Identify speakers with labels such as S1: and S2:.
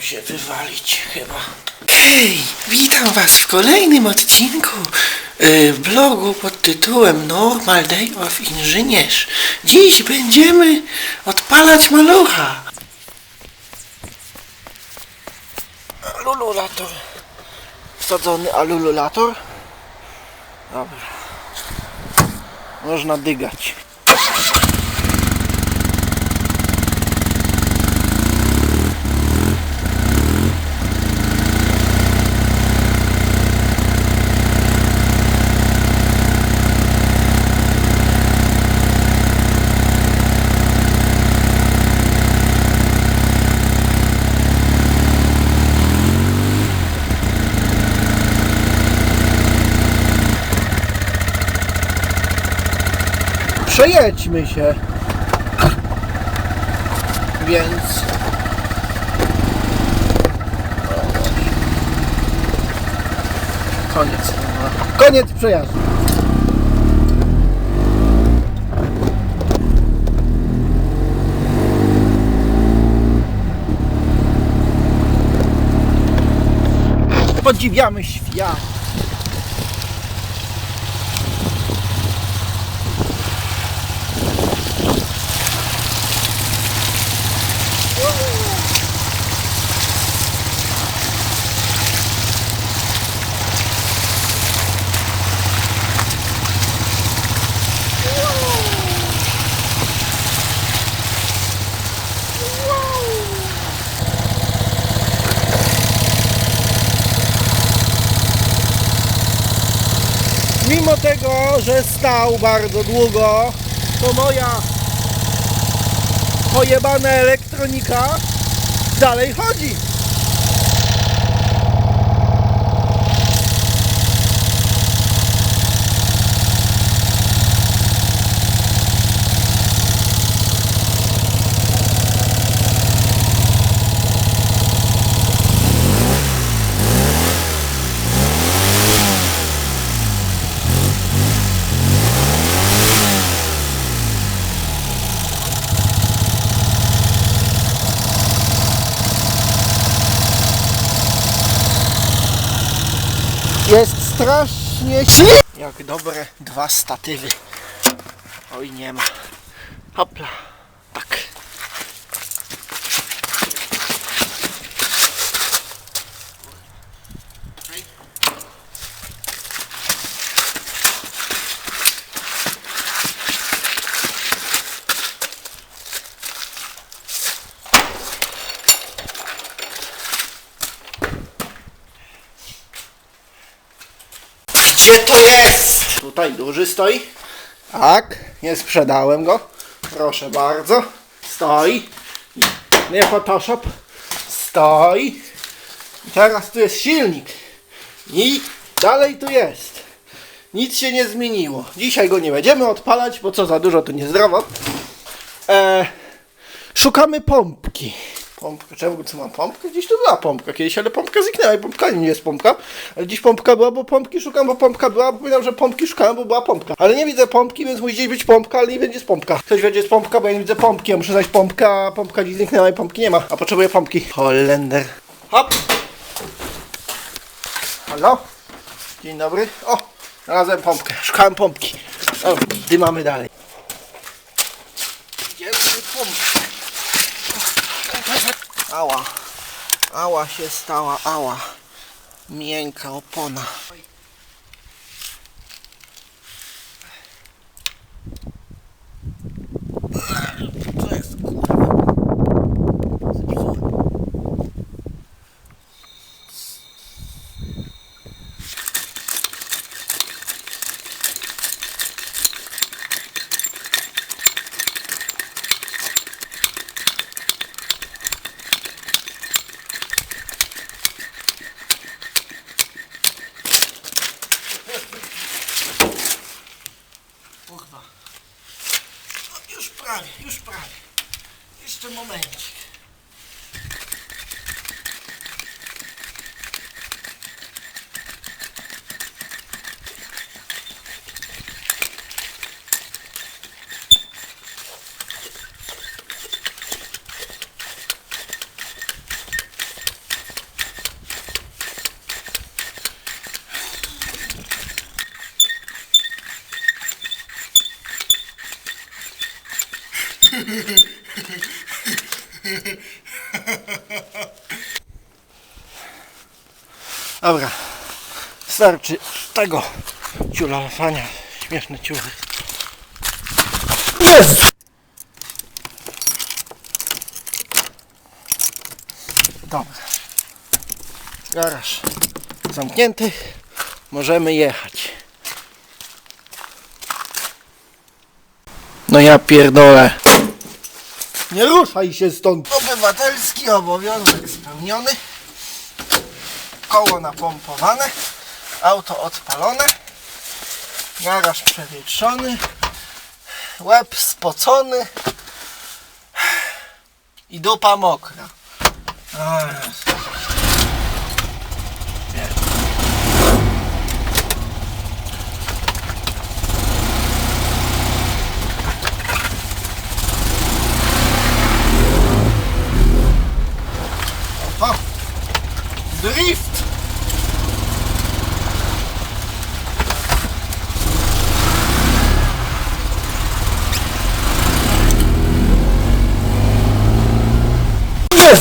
S1: Się wywalić chyba. Hej, witam was w kolejnym odcinku y, blogu pod tytułem Normal Day of Inżynierz. Dziś będziemy odpalać malucha. Alululator. Wsadzony alululator. Dobra. Można dygać. Przejedźmy się. Więc. Koniec. Koniec przejazdu. Podziwiamy świat. Mimo tego, że stał bardzo długo, to moja pojebana elektronika dalej chodzi. Jest strasznie śnie. Jak dobre dwa statywy. Oj nie ma. Hopla. Tak. Gdzie to jest? Tutaj duży stoi. Tak, nie sprzedałem go. Proszę bardzo. Stoi. Nie Photoshop. Stoi. I teraz tu jest silnik. I dalej tu jest. Nic się nie zmieniło. Dzisiaj go nie będziemy odpalać, bo co za dużo to niezdrowo. E, szukamy pompki. Pompkę, czemu co mam pompkę? Gdzieś tu była pompka kiedyś, ale pompka zniknęła i pompka nie jest pompka. Ale dziś pompka była, bo pompki szukam, bo pompka była, bo powiedziałem, że pompki szukałem, bo była pompka. Ale nie widzę pompki, więc musi gdzieś być pompka, ale nie będzie jest pompka. Ktoś gdzie jest pompka, bo ja nie widzę pompki. Ja muszę znaleźć pompkę, a pompka gdzieś zniknęła i pompki nie ma. A potrzebuję pompki. Holender. Hop! Halo? Dzień dobry. O! Znalazłem pompkę. Szukałem pompki. O, dymamy dalej. Gdzie jest pompka? Ała. Ała się stała, ała. Miękka opona. Kurwa. No, już prawie, już prawie. Jeszcze momencik. Dobra, starczy tego ciulowania. Śmieszne ciuchy. Jest! Dobra. Garaż zamknięty. Możemy jechać. No ja pierdolę. Nie ruszaj się stąd. Obywatelski obowiązek spełniony. Koło napompowane. Auto odpalone. Garaż przewietrzony. Łeb spocony. I dupa mokra. O Jezu. O! Drift! Jest!